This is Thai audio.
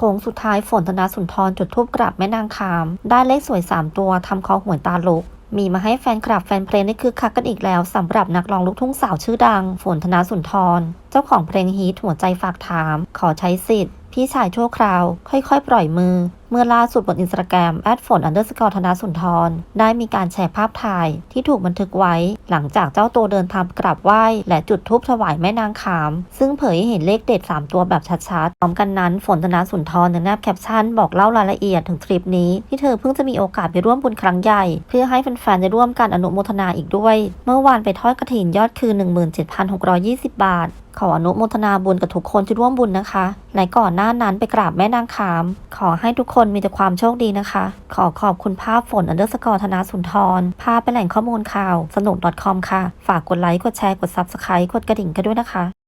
ค้งสุดท้ายฝนธนาสุนทรจุดทูปกราบแม่นางคาม ได้เลขสวย 3 ตัวทำคอหวยตาลุกมีมาให้แฟนคลับแฟนเพลงได้คึกคักกันอีกแล้วสำหรับนักร้องลูกทุ่งสาวชื่อดัง ฝนธนาสุนทร เจ้าของเพลงฮีทหัวใจฝากถาม ขอใช้สิทธิ์ พี่ชายชั่วคราว ค่อยๆ ปล่อยมือ เมื่อล่าสุดบนอินสตาแกรมแอดฝนอันเดอร์สกอร์ธนาสุนทร ได้มีการแชร์ภาพถ่ายที่ถูกบันทึกไว้ หลังจากเจ้าตัวเดินทางกราบไหว้ และจุดธูปถวายแม่นางขาม ซึ่งเผยให้เห็นเลขเด็ด 3 ตัวแบบชัดๆพร้อมกันนั้นฝนธนาสุนทรยังแนบแคปชั่นบอกเล่ารายละเอียดถึงทริปนี้ ที่เธอเพิ่งจะมีโอกาสไปร่วมบุญครั้งใหญ่ เพื่อให้แฟนๆได้ร่วมกันอนุโมทนาอีกด้วย เมื่อวานไปทอดกระถินยอดคือ 17,620 บาทขออนุโมทนาบุญกับทุกคนที่ร่วมบุญนะคะและก่อนหน้านั้นไปกราบแม่นางขาม ขอให้ทุกคนนมีแต่ความโชคดีนะคะ ขอขอบคุณภาพฝนอันเดอร์สกอร์ธนาสุนทร ภาพเป็นแหล่งข้อมูลข่าว สนุก .com ค่ะ ฝากกดไลค์ กดแชร์ กด Subscribe กดกระดิ่งกันด้วยนะคะ